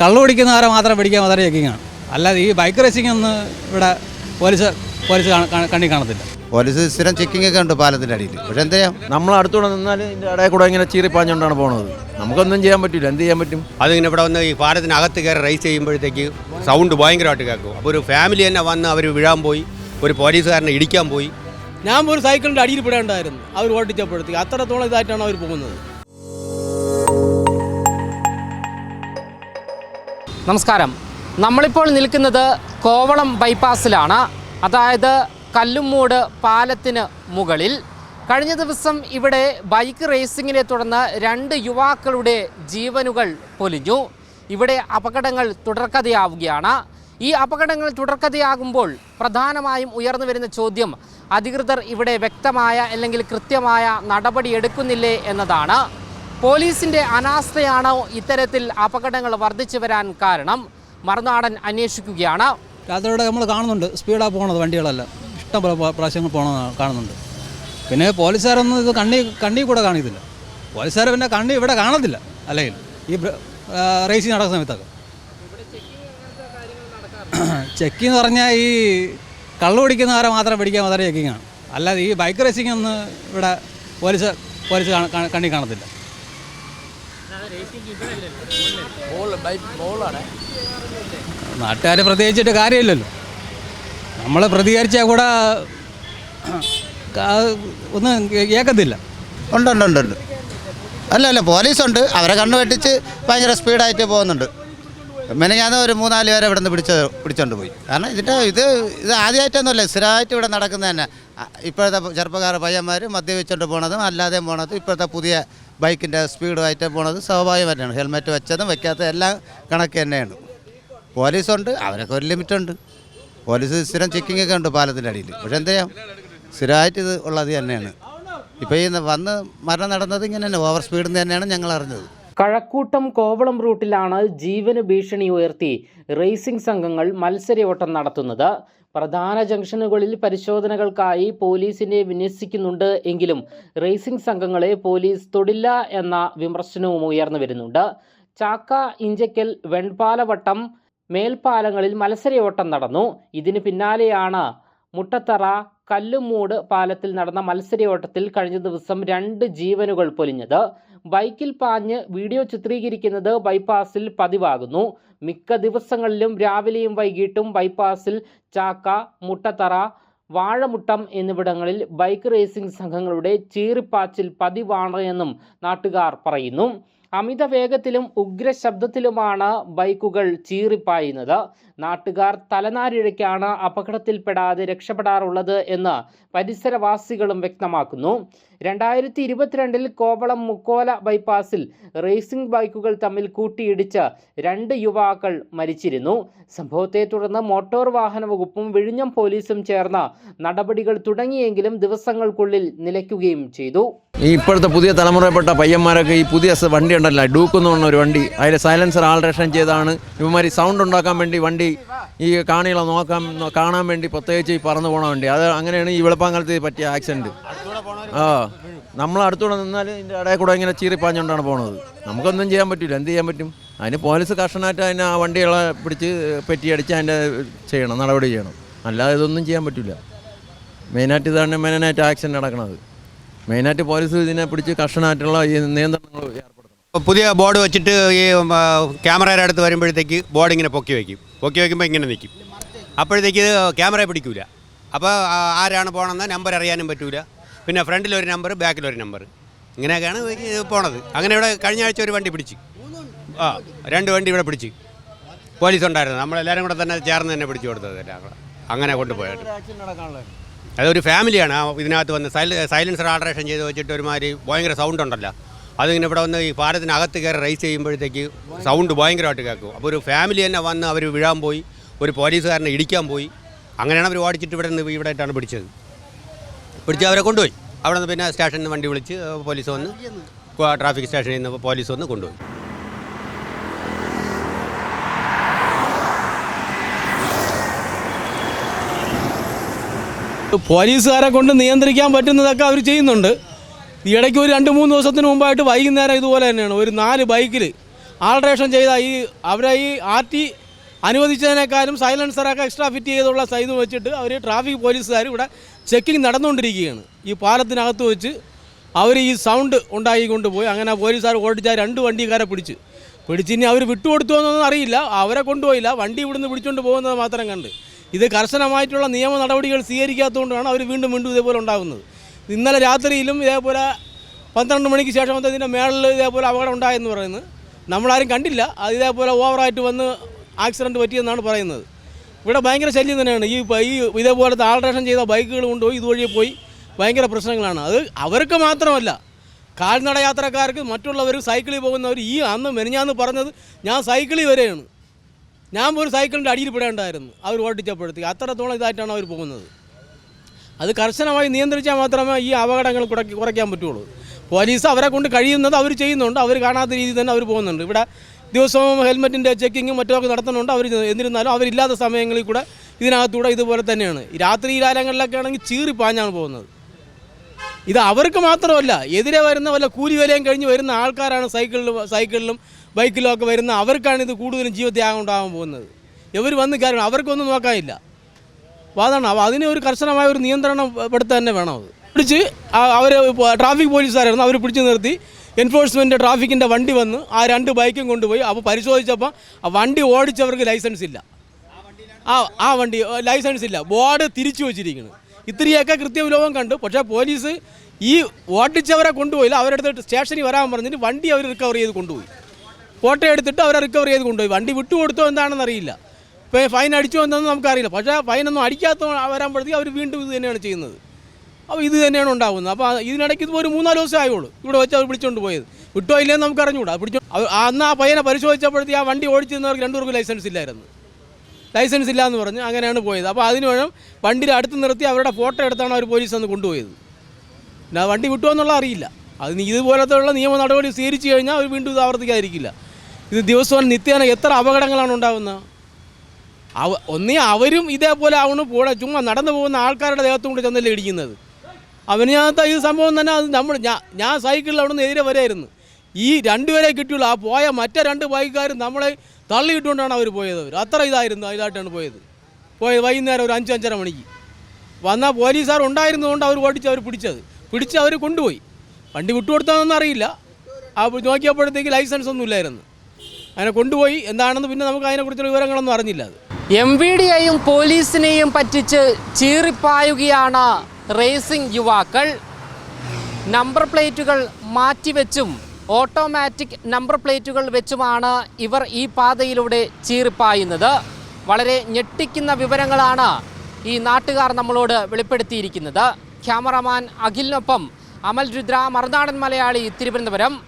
കള്ളു പിടിക്കുന്നവരെ മാത്രം പിടിക്കാൻ വളരെ ചെക്കിങ്ങാണ് അല്ലാതെ ഈ ബൈക്ക് റേസിംഗ് ഒന്നും ഇവിടെ പോലീസ് പോലീസ് കണ്ടി കണ്ണി കാണത്തില്ല. പോലീസ് സ്ഥിരം ചെക്കിംഗ് ഒക്കെ ഉണ്ട് പാലത്തിന്റെ അടിയിൽ. പക്ഷെ എന്ത് ചെയ്യാം? നമ്മൾ അടുത്തൂടെ നിന്നാൽ ഇതിന്റെ ഇടയിൽ കൂടെ ഇങ്ങനെ ചീറിപ്പാഞ്ഞുകൊണ്ടാണ് പോണത്. നമുക്കൊന്നും ചെയ്യാൻ പറ്റില്ല. എന്ത് ചെയ്യാൻ പറ്റും? അതിങ്ങനെ ഇവിടെ വന്ന് ഈ പാലത്തിനകത്ത് കയറി റേസ് ചെയ്യുമ്പോഴത്തേക്ക് സൗണ്ട് ഭയങ്കരമായിട്ട് കേൾക്കും. അപ്പോൾ ഒരു ഫാമിലി തന്നെ വന്ന് അവർ വീഴാൻ പോയി. ഒരു പോലീസുകാരനെ ഇടിക്കാൻ പോയി. ഞാൻ ഒരു സൈക്കിളിന്റെ അടിയിൽ പെടേണ്ടായിരുന്നു അവർ ഓടിച്ചപ്പോഴത്തേക്ക്. അത്രത്തോളം ഇതായിട്ടാണ് അവർ പോകുന്നത്. നമസ്കാരം. നമ്മളിപ്പോൾ നിൽക്കുന്നത് കോവളം ബൈപ്പാസിലാണ്. അതായത് കല്ലുമ്മൂട് പാലത്തിന് മുകളിൽ. കഴിഞ്ഞ ദിവസം ഇവിടെ ബൈക്ക് റേസിങ്ങിനെ തുടർന്ന് രണ്ട് യുവാക്കളുടെ ജീവനുകൾ പൊലിഞ്ഞു. ഇവിടെ അപകടങ്ങൾ തുടർക്കഥയാവുകയാണ്. ഈ അപകടങ്ങൾ തുടർക്കഥയാകുമ്പോൾ പ്രധാനമായും ഉയർന്നു വരുന്ന ചോദ്യം അധികൃതർ ഇവിടെ വ്യക്തമായ അല്ലെങ്കിൽ കൃത്യമായ നടപടി എടുക്കുന്നില്ലേ എന്നതാണ്. പോലീസിന്റെ അനാസ്ഥയാണോ ഇത്തരത്തിൽ അപകടങ്ങൾ വർദ്ധിച്ചു വരാൻ കാരണം. മറുനാടൻ അന്വേഷിക്കുകയാണ്. രാത്രിയുടെ നമ്മൾ കാണുന്നുണ്ട്. സ്പീഡാണ് പോണത് വണ്ടികളെല്ലാം. ഇഷ്ടം പോലെ പ്രാ- പ്രാവശ്യങ്ങൾ പോണത് കാണുന്നുണ്ട്. പിന്നെ പോലീസുകാരൊന്നും ഇത് കണ്ണി കണ്ണി കൂടെ കാണിക്കത്തില്ല. പോലീസുകാർ പിന്നെ കണ്ണി ഇവിടെ കാണത്തില്ല അല്ലെങ്കിൽ ഈ റേസിങ് നടക്കുന്ന സമയത്തൊക്കെ. ചെക്കിങ് എന്ന് പറഞ്ഞാൽ ഈ കള്ളു കുടിക്കുന്നവരെ മാത്രം പിടിക്കാൻ വളരെ ചെക്കിങ്ങാണ് അല്ലാതെ ഈ ബൈക്ക് റേസിംഗ് ഒന്നും ഇവിടെ പോലീസ് പോലീസ് കാണ- കാണ- കണ്ണി കാണത്തില്ല. നാട്ടുകാർ പ്രതികരിച്ചിട്ട് കാര്യമില്ലല്ലോ. നമ്മൾ പ്രതികരിച്ചാൽ കൂടെ ഒന്നും കേൾക്കത്തില്ല ഉണ്ട് ഉണ്ട് ഉണ്ട് ഉണ്ട്. അല്ല അല്ല പോലീസുണ്ട്. അവരെ കണ്ണു വെട്ടിച്ച് ഭയങ്കര സ്പീഡായിട്ട് പോകുന്നുണ്ട്. മെനഞ്ഞാന്ന് ഒരു മൂന്നാൽ പേരെ ഇവിടെ നിന്ന് പിടിച്ച് പിടിച്ചോണ്ട് പോയി. കാരണം ഇതിന്റെ ഇത് ഇത് ആദ്യമായിട്ടൊന്നുമല്ല സ്ഥിരമായിട്ട് ഇവിടെ നടക്കുന്നത് തന്നെ. ഇപ്പോഴത്തെ ചെറുപ്പക്കാർ പയ്യന്മാർ മദ്യപിച്ചുകൊണ്ട് പോണതും അല്ലാതെയും പോണതും ഇപ്പോഴത്തെ പുതിയ ബൈക്കിന്റെ സ്പീഡുമായിട്ട് പോണത് സ്വാഭാവികം തന്നെയാണ്. ഹെൽമെറ്റ് വെച്ചതും വെക്കാത്തതും എല്ലാം കണക്ക് തന്നെയാണ്. പോലീസുണ്ട് അവരൊക്കെ ഒരു ലിമിറ്റുണ്ട്. പോലീസ് സ്ഥിരം ചെക്കിംഗ് ഒക്കെ ഉണ്ട് പാലത്തിന്റെ അടിയിൽ. പക്ഷെ എന്ത് ചെയ്യാം? സ്ഥിരമായിട്ട് ഇത് ഉള്ളത് തന്നെയാണ്. ഇപ്പോൾ ഈ വന്ന് മരണം നടന്നത് ഇങ്ങനെ തന്നെ ഓവർ സ്പീഡിൽ തന്നെയാണ് ഞങ്ങൾ അറിഞ്ഞത്. കഴക്കൂട്ടം കോവളം റൂട്ടിലാണ് ജീവന് ഭീഷണി ഉയർത്തി റേസിംഗ് സംഘങ്ങൾ മത്സരയോട്ടം നടത്തുന്നത്. പ്രധാന ജംഗ്ഷനുകളിൽ പരിശോധനകൾക്കായി പോലീസിനെ വിന്യസിക്കുന്നുണ്ട് എങ്കിലും റേസിംഗ് സംഘങ്ങളെ പോലീസ് തൊടില്ല എന്ന വിമർശനവും ഉയർന്നു വരുന്നുണ്ട്. ചാക്ക ഇഞ്ചക്കൽ വെൺപാലവട്ടം മേൽപ്പാലങ്ങളിൽ മത്സരയോട്ടം നടന്നു. ഇതിന് പിന്നാലെയാണ് മുട്ടത്തറ കല്ലുമൂട് പാലത്തിൽ നടന്ന മത്സരയോട്ടത്തിൽ കഴിഞ്ഞ ദിവസം രണ്ട് ജീവനുകൾ പൊലിഞ്ഞത്. ബൈക്കിൽ പാഞ്ഞ് വീഡിയോ ചിത്രീകരിക്കുന്നത് ബൈപ്പാസിൽ പതിവാകുന്നു. മിക്ക ദിവസങ്ങളിലും രാവിലെയും വൈകിട്ടും ബൈപ്പാസിൽ ചാക്ക മുട്ടത്തറ വാഴമുട്ടം എന്നിവിടങ്ങളിൽ ബൈക്ക് റേസിംഗ് സംഘങ്ങളുടെ ചീറിപ്പാച്ചിൽ പതിവാണ് എന്നും നാട്ടുകാർ പറയുന്നു. അമിത വേഗത്തിലും ഉഗ്ര ശബ്ദത്തിലുമാണ് ബൈക്കുകൾ ചീറിപ്പായുന്നത്. നാട്ടുകാർ തലനാരിഴയ്ക്കാണ് അപകടത്തിൽപ്പെടാതെ രക്ഷപ്പെടാറുള്ളത് എന്ന് പരിസരവാസികളും വ്യക്തമാക്കുന്നു. രണ്ടായിരത്തി ഇരുപത്തിരണ്ടിൽ കോവളം മുക്കോല ബൈപ്പാസിൽ റേസിംഗ് ബൈക്കുകൾ തമ്മിൽ കൂട്ടിയിടിച്ച രണ്ട് യുവാക്കൾ മരിച്ചിരുന്നു. സംഭവത്തെ തുടർന്ന് മോട്ടോർ വാഹന വകുപ്പും വിഴിഞ്ഞം പോലീസും ചേർന്ന നടപടികൾ തുടങ്ങിയെങ്കിലും ദിവസങ്ങൾക്കുള്ളിൽ നിലയ്ക്കുകയും ചെയ്തു. ഈ ഇപ്പോഴത്തെ പുതിയ തലമുറയിൽപ്പെട്ട പയ്യന്മാരൊക്കെ ഈ പുതിയ വണ്ടി ഉണ്ടല്ലോ ഡൂക്ക് എന്ന് പറഞ്ഞ ഒരു വണ്ടി. അതിൽ സൈലൻസർ ആൾട്രേഷൻ ചെയ്താണ്. ഇവന്മാർ സൗണ്ട് ഉണ്ടാക്കാൻ വേണ്ടി വണ്ടി ഈ കാണികളെ നോക്കാൻ കാണാൻ വേണ്ടി പ്രത്യേകിച്ച് ഈ പറന്നു പോകണ വേണ്ടി. അത് അങ്ങനെയാണ് ഈ വെളുപ്പാങ്കാലത്ത് പറ്റിയ ആക്സിഡന്റ് ആ നമ്മൾ അടുത്തൂടെ നിന്നാൽ ഇതിന്റെ ഇടയിൽ കൂടെ ഇങ്ങനെ ചീറിപ്പാഞ്ഞുകൊണ്ടാണ് പോണത്. നമുക്കൊന്നും ചെയ്യാൻ പറ്റില്ല എന്ത് ചെയ്യാൻ പറ്റും? അതിന് പോലീസ് കർശനമായിട്ട് അതിനെ ആ വണ്ടികളെ പിടിച്ച് പെറ്റിയടിച്ച് അതിന്റെ ചെയ്യണം നടപടി ചെയ്യണം. അല്ലാതെ ഇതൊന്നും ചെയ്യാൻ പറ്റില്ല മെയിനായിട്ട് ഇതാണ് മെയിനായിട്ട് ആക്സിഡന്റ് നടക്കുന്നത് മെയിനായിട്ട് പോലീസ് ഇതിനെ പിടിച്ച് കർശനമായിട്ടുള്ള ഈ നിയന്ത്രണങ്ങൾ ഏർപ്പെടുത്തണം. പുതിയ ബോർഡ് വെച്ചിട്ട് ഈ ക്യാമറയുടെ അടുത്ത് വരുമ്പോഴത്തേക്ക് ബോർഡ് ഇങ്ങനെ പൊക്കി വയ്ക്കും പൊക്കി വയ്ക്കുമ്പോൾ ഇങ്ങനെ നിൽക്കും അപ്പോഴത്തേക്ക് ഇത് ക്യാമറ പിടിക്കൂല. അപ്പോൾ ആരാണ് പോകണമെന്ന് നമ്പർ അറിയാനും പറ്റൂല. പിന്നെ ഫ്രണ്ടിൽ ഒരു നമ്പർ ബാക്കിൽ ഒരു നമ്പർ. ഇങ്ങനെയൊക്കെയാണ് പോണത്. അങ്ങനെ ഇവിടെ കഴിഞ്ഞ ആഴ്ച ഒരു വണ്ടി പിടിച്ച്. ആ രണ്ട് വണ്ടി ഇവിടെ പിടിച്ച്. പോലീസ് ഉണ്ടായിരുന്നു നമ്മളെല്ലാവരും കൂടെ തന്നെ ചേർന്ന് തന്നെ പിടിച്ചു കൊടുത്തത് എല്ലാം അങ്ങനെ കൊണ്ടുപോയിട്ട് അതൊരു ഫാമിലിയാണ്. ഇതിനകത്ത് വന്ന് സൈലൻസർ ആൾട്രേഷൻ ചെയ്ത് വെച്ചിട്ട് ഒരുമാതിരി ഭയങ്കര സൗണ്ട് ഉണ്ടല്ലോ. അതിങ്ങനെ ഇവിടെ വന്ന് ഈ പാലത്തിനകത്ത് കയറി റേസ് ചെയ്യുമ്പോഴത്തേക്ക് സൗണ്ട് ഭയങ്കരമായിട്ട് കേൾക്കും. അപ്പോൾ ഒരു ഫാമിലി തന്നെ വന്ന് അവർ വീഴാൻ പോയി ഒരു പോലീസുകാരനെ ഇടിക്കാൻ പോയി. അങ്ങനെയാണ് അവർ ഓടിച്ചിട്ട് ഇവിടെ നിന്ന് ഇവിടെ ആയിട്ടാണ് പിടിച്ചത്. പിടിച്ച് അവരെ കൊണ്ടുപോയി. അവിടെ നിന്ന് പിന്നെ സ്റ്റേഷനിൽ നിന്ന് വണ്ടി വിളിച്ച് പോലീസ് വന്ന് ട്രാഫിക് സ്റ്റേഷനിൽ നിന്ന് പോലീസ് വന്ന് കൊണ്ടുപോയി. പോലീസുകാരെ കൊണ്ട് നിയന്ത്രിക്കാൻ പറ്റുന്നതൊക്കെ അവർ ചെയ്യുന്നുണ്ട്. ഈ ഇടയ്ക്ക് ഒരു രണ്ട് മൂന്ന് ദിവസത്തിന് മുമ്പായിട്ട് വൈകുന്നേരം ഇതുപോലെ തന്നെയാണ്. ഒരു നാല് ബൈക്കിൽ ആൾട്രേഷൻ ചെയ്ത ഈ അവരെ ഈ ആർ ടി അനുവദിച്ചതിനേക്കാളും സൈലൻസറൊക്കെ എക്സ്ട്രാ ഫിറ്റ് ചെയ്തുള്ള സൈസ് വെച്ചിട്ട് അവർ ട്രാഫിക് പോലീസുകാർ ഇവിടെ ചെക്കിംഗ് നടന്നുകൊണ്ടിരിക്കുകയാണ്. ഈ പാലത്തിനകത്ത് വെച്ച് അവർ ഈ സൗണ്ട് ഉണ്ടാക്കിക്കൊണ്ട് പോയി. അങ്ങനെ പോലീസുകാർ ഓടിച്ച രണ്ട് വണ്ടിക്കാരെ പിടിച്ച്. പിടിച്ച് ഇനി അവർ വിട്ടുകൊടുത്തു എന്നൊന്നും അറിയില്ല. അവരെ കൊണ്ടുപോയില്ല. വണ്ടി ഇവിടുന്ന് പിടിച്ചുകൊണ്ട് പോകുന്നത് മാത്രം കണ്ട്. ഇത് കർശനമായിട്ടുള്ള നിയമ നടപടികൾ സ്വീകരിക്കാത്തതുകൊണ്ടാണ് അവർ വീണ്ടും വീണ്ടും ഇതേപോലെ ഉണ്ടാകുന്നത്. ഇന്നലെ രാത്രിയിലും ഇതേപോലെ പന്ത്രണ്ട് മണിക്ക് ശേഷം ഇതിന്റെ മേളിൽ ഇതേപോലെ അപകടം ഉണ്ടായെന്ന് പറയുന്നത് നമ്മളാരും കണ്ടില്ല. അത് ഇതേപോലെ ഓവറായിട്ട് വന്ന് ആക്സിഡന്റ് പറ്റിയെന്നാണ് പറയുന്നത്. ഇവിടെ ഭയങ്കര ശല്യം തന്നെയാണ്. ഈ ഈ ഇതേപോലത്തെ ആൾട്രേഷൻ ചെയ്ത ബൈക്കുകൾ കൊണ്ടുപോയി ഇതുവഴി പോയി ഭയങ്കര പ്രശ്നങ്ങളാണ്. അത് അവർക്ക് മാത്രമല്ല കാൽനട യാത്രക്കാർക്ക് മറ്റുള്ളവർ സൈക്കിളിൽ പോകുന്നവർ ഈ അന്ന് മെനിഞ്ഞാന്ന് പറഞ്ഞത് ഞാൻ സൈക്കിളിൽ വരെയാണ്. ഞാൻ ഒരു സൈക്കിളിന്റെ അടിയിൽ പെടേണ്ടായിരുന്നു. അവർ ഓടിച്ചപ്പോഴത്തേക്ക്. അത്രത്തോളം ഇതായിട്ടാണ് അവർ പോകുന്നത്. അത് കർശനമായി നിയന്ത്രിച്ചാൽ മാത്രമേ ഈ അപകടങ്ങൾ കുറയ്ക്ക കുറയ്ക്കാൻ പറ്റുള്ളൂ. പോലീസ് അവരെ കൊണ്ട് കഴിയുന്നത് അവർ ചെയ്യുന്നുണ്ട്. അവർ കാണാത്ത രീതിയിൽ തന്നെ അവർ പോകുന്നുണ്ട്. ഇവിടെ ദിവസവും ഹെൽമെറ്റിന്റെ ചെക്കിങ്ങും മറ്റൊക്കെ നടത്തുന്നുണ്ട്. അവർ എന്നിരുന്നാലും അവരില്ലാത്ത സമയങ്ങളിൽ കൂടെ ഇതിനകത്തൂടെ ഇതുപോലെ തന്നെയാണ്. രാത്രി കാലങ്ങളിലൊക്കെ ആണെങ്കിൽ ചീറി പാഞ്ഞാണ് പോകുന്നത്. ഇത് അവർക്ക് മാത്രമല്ല എതിരെ വരുന്ന വല്ല കൂലി വിലയും കഴിഞ്ഞ് വരുന്ന ആൾക്കാരാണ് സൈക്കിളിലും സൈക്കിളിലും ബൈക്കിലും ഒക്കെ വരുന്ന അവർക്കാണ് ഇത് കൂടുതലും ജീവത്യാഗം ഉണ്ടാകാൻ പോകുന്നത്. ഇവർ വന്ന് കാര്യം അവർക്കൊന്നും നോക്കാനില്ല. അപ്പോൾ അപ്പോൾ അതിന് ഒരു കർശനമായ ഒരു നിയന്ത്രണം പെടുത്താൻ തന്നെ വേണം അത്. പിടിച്ച് അവർ ട്രാഫിക് പോലീസുകാരായിരുന്നു. അവർ പിടിച്ചു നിർത്തി. എൻഫോഴ്സ്മെന്റ് ട്രാഫിക്കിന്റെ വണ്ടി വന്ന് ആ രണ്ട് ബൈക്കും കൊണ്ടുപോയി. അപ്പോൾ പരിശോധിച്ചപ്പോൾ ആ വണ്ടി ഓടിച്ചവർക്ക് ലൈസൻസ് ഇല്ല. ആ ആ വണ്ടി ലൈസൻസ് ഇല്ല. ബോർഡ് തിരിച്ചു വെച്ചിരിക്കുന്നു. ഇത്രയൊക്കെ കൃത്യവിലോപം കണ്ടു. പക്ഷേ പോലീസ് ഈ ഓടിച്ചവരെ കൊണ്ടുപോയില്ല. അവരുടെ അടുത്ത് സ്റ്റേഷനിൽ വരാൻ പറഞ്ഞിട്ട് വണ്ടി അവർ റിക്കവർ ചെയ്ത് കൊണ്ടുപോയി. ഫോട്ടോ എടുത്തിട്ട് അവരെ റിക്കവർ ചെയ്ത് കൊണ്ടുപോയി. വണ്ടി വിട്ടുകൊടുത്തോ എന്താണെന്ന് അറിയില്ല. ഇപ്പോൾ ഫൈൻ അടിച്ചോ എന്താണെന്ന് നമുക്കറിയില്ല. പക്ഷേ ഫൈനൊന്നും അടിക്കാത്ത വരാമ്പോഴത്തേക്ക് അവർ വീണ്ടും ഇത് തന്നെയാണ് ചെയ്യുന്നത്. അപ്പോൾ ഇത് തന്നെയാണ് ഉണ്ടാകുന്നത്. അപ്പോൾ ഇതിനിടയ്ക്ക് ഇത് ഒരു മൂന്നാൽ ദിവസം ആയുള്ളൂ. ഇവിടെ വെച്ച് അവർ പിടിച്ചുകൊണ്ട് പോയത്. വിട്ടോ ഇല്ലെന്ന് നമുക്ക് അറിഞ്ഞുകൂടാ പിടിച്ചോ അന്ന് ആ പയ്യനെ പരിശോധിച്ചപ്പോഴത്തേക്ക് ആ വണ്ടി ഓടിച്ചിരുന്നവർക്ക് രണ്ടുപേർക്കും ലൈസൻസ് ഇല്ലായിരുന്നു. ലൈസൻസ് ഇല്ല എന്ന് പറഞ്ഞ് അങ്ങനെയാണ് പോയത്. അപ്പോൾ അതിന് വേണം വണ്ടിയുടെ അടുത്ത് നിർത്തി അവരുടെ ഫോട്ടോ എടുത്താണ് അവർ പോലീസ് അന്ന് കൊണ്ടുപോയത്. പിന്നെ വണ്ടി വിട്ടുമോ എന്നുള്ള അറിയില്ല. അത് ഇതുപോലത്തെയുള്ള നിയമ നടപടി സ്വീകരിച്ചു കഴിഞ്ഞാൽ അവർ വീണ്ടും ഇത് ആവർത്തിക്കാതിരിക്കില്ല. ഇത് ദിവസവും നിത്യേന എത്ര അപകടങ്ങളാണ് ഉണ്ടാകുന്നത്? അവ ഒന്നീ അവരും ഇതേപോലെ അവണ് പോടെ ചുമ്മാ നടന്നു പോകുന്ന ആൾക്കാരുടെ ദേഹത്തും കൂടി ചെന്നല്ലേ ഇടിക്കുന്നത്. അവനകത്ത് ഈ സംഭവം തന്നെ അത് നമ്മൾ ഞാൻ ഞാൻ സൈക്കിളിൽ അവിടെ നിന്ന് വരായിരുന്നു. ഈ രണ്ടുപേരെ കിട്ടിയുള്ളൂ. ആ പോയ മറ്റേ രണ്ട് ബൈക്കുകാരും നമ്മളെ തള്ളിയിട്ടുകൊണ്ടാണ് അവർ പോയത്. അവർ അത്ര ഇതായിരുന്നു ഇതായിട്ടാണ് പോയത്. പോയത് വൈകുന്നേരം ഒരു അഞ്ച് അഞ്ചര മണിക്ക്. വന്നാൽ പോലീസുകാർ ഉണ്ടായിരുന്നതുകൊണ്ട് അവർ ഓടിച്ച് അവർ പിടിച്ചത്. പിടിച്ച് അവർ കൊണ്ടുപോയി. വണ്ടി വിട്ടുകൊടുത്താണെന്ന് അറിയില്ല. ആ നോക്കിയപ്പോഴത്തേക്ക് ലൈസൻസ് ഒന്നും ഇല്ലായിരുന്നു അങ്ങനെ കൊണ്ടുപോയി. എന്താണെന്ന് പിന്നെ നമുക്ക് അതിനെക്കുറിച്ചുള്ള വിവരങ്ങളൊന്നും അറിഞ്ഞില്ല അത്. എം വി ഡിയെയും പോലീസിനെയും പറ്റിച്ച് ചീറിപ്പായുകയാണ് റേസിംഗ് യുവാക്കൾ. നമ്പർ പ്ലേറ്റുകൾ മാറ്റിവെച്ചും ഓട്ടോമാറ്റിക് നമ്പർ പ്ലേറ്റുകൾ വെച്ചുമാണ് ഇവർ ഈ പാതയിലൂടെ ചീറിപ്പായുന്നത്. വളരെ ഞെട്ടിക്കുന്ന വിവരങ്ങളാണ് ഈ നാട്ടുകാർ നമ്മളോട് വെളിപ്പെടുത്തിയിരിക്കുന്നത്. ക്യാമറമാൻ അഖിലിനൊപ്പം അമൽ രുദ്ര മറുനാടൻ മലയാളി തിരുവനന്തപുരം.